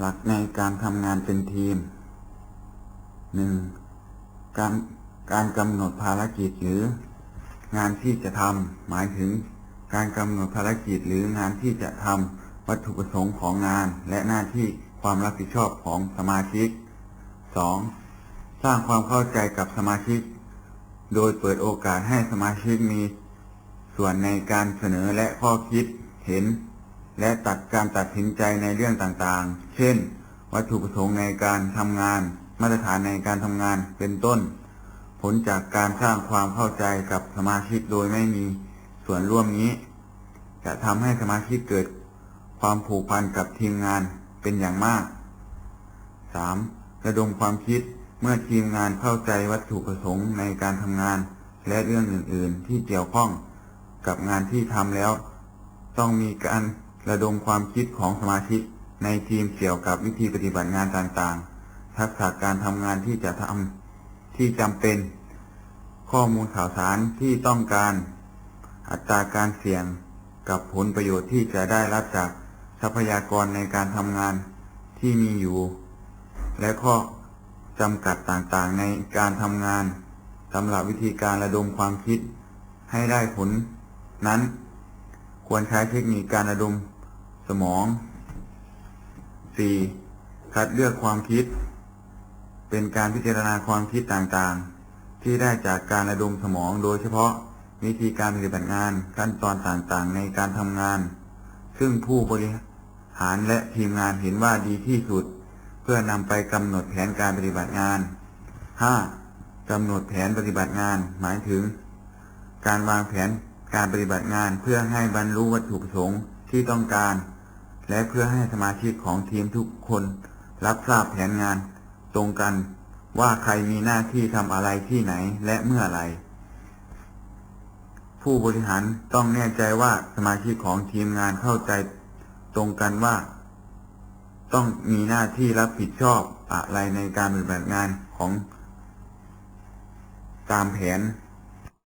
หลักในการทำงานเป็นทีม 1. การการกำหนดภารกิจหรืองานที่จะทำหมายถึง การกำหนดภารกิจหรืองานที่จะทำวัตถุประสงค์ของงาน และหน้าที่ความรับผิดชอบของสมาชิก 2. สร้างความเข้าใจกับสมาชิก โดยเปิดโอกาสให้สมาชิกมี ส่วนในการเสนอและข้อคิดเห็น และตัดการตัดสินใจในเรื่องต่างๆ เช่น วัตถุประสงค์ในการทำงาน มาตรฐานในการทำงาน เป็นต้น ผลจากการสร้างความเข้าใจกับสมาชิกโดยไม่มีส่วนร่วมนี้ จะทำให้สมาชิกเกิดความผูกพันกับทีมงานเป็นอย่างมาก 3. ระดมความคิดเมื่อทีมงานเข้าใจวัตถุประสงค์ในการทำงาน และเรื่องอื่น ๆ ที่เกี่ยวข้องกับงานที่ทำแล้ว ต้องมีการ ระดมความคิดของสมาชิกในทีมเกี่ยวกับวิธีปฏิบัติงานต่างๆ ทักษะการทำงานที่จะทำที่จำเป็น ข้อมูลข่าวสารที่ต้องการ อัตราการเสี่ยงกับผลประโยชน์ที่จะได้รับจากทรัพยากรในการทำงานที่มีอยู่ และข้อจำกัดต่างๆ ในการทำงานสำหรับวิธีการระดมความคิดให้ได้ผลนั้น ควรใช้เทคนิคการระดม สมอง 4. คัดเลือกความคิด เป็นการพิจารณาความคิดต่างๆ ที่ได้จากการระดมสมองโดยเฉพาะวิธีการปฏิบัติงานขั้นตอนต่างๆ ในการทำงาน ซึ่งผู้บริหารและทีมงานเห็นว่าดีที่สุด เพื่อนำไปกำหนดแผนการปฏิบัติงาน 5. กำหนดแผนปฏิบัติงาน หมายถึง การวางแผนการปฏิบัติงานเพื่อให้บรรลุวัตถุประสงค์ที่ต้องการ และเพื่อให้สมาชิกของทีมทุกคนรับทราบแผนงานตรงกันว่าใครมีหน้าที่ทำอะไรที่ไหนและเมื่อไร ผู้บริหารต้องแน่ใจว่าสมาชิกของทีมงานเข้าใจตรงกันว่า ต้องมีหน้าที่รับผิดชอบอะไรในการปฏิบัติงานของตามแผน